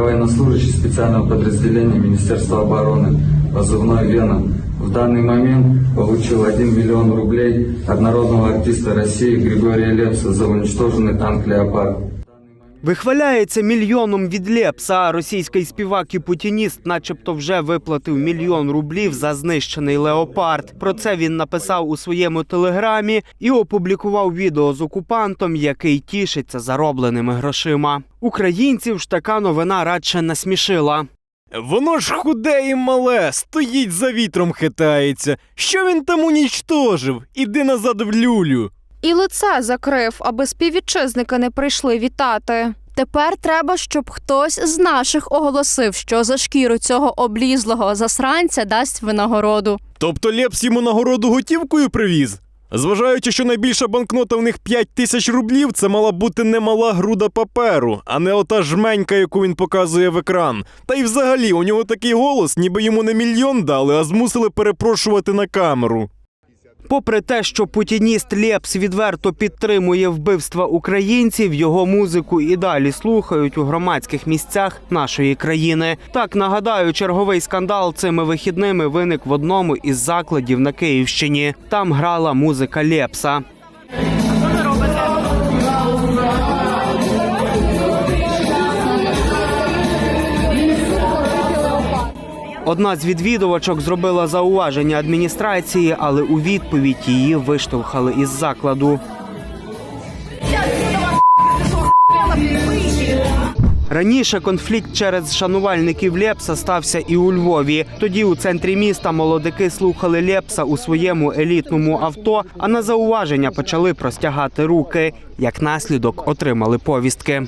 Я военнослужащий специального подразделения Министерства обороны, позывной «Вена». В данный момент получил 1 миллион рублей от народного артиста России Григория Лепса за уничтоженный танк «Леопард». Вихваляється мільйоном від Лепса. а Російський співак і путініст, начебто, вже виплатив мільйон рублів за знищений леопард. Про це він написав у своєму телеграмі і опублікував відео з окупантом, який тішиться заробленими грошима. Українців ж така новина радше насмішила. Воно ж худе і мале, стоїть за вітром хитається. Що він там унічтожив? Іди назад в люлю. І лице закрив, аби співвітчизники не прийшли вітати. Тепер треба, щоб хтось з наших оголосив, що за шкіру цього облізлого засранця дасть винагороду. Тобто Лепс йому нагороду готівкою привіз? Зважаючи, що найбільша банкнота в них 5 тисяч рублів, це мала бути немала груда паперу, а не ота жменька, яку він показує в екран. Та й взагалі у нього такий голос, ніби йому не мільйон дали, а змусили перепрошувати на камеру. Попри те, що путініст Лєпс відверто підтримує вбивства українців, його музику і далі слухають у громадських місцях нашої країни. Так нагадаю, черговий скандал цими вихідними виник в одному із закладів на Київщині. Там грала музика Лепса. Одна з відвідувачок зробила зауваження адміністрації, але у відповідь її виштовхали із закладу. Раніше конфлікт через шанувальників Лепса стався і у Львові. Тоді у центрі міста молодики слухали Лепса у своєму елітному авто, а на зауваження почали простягати руки. Як наслідок отримали повістки.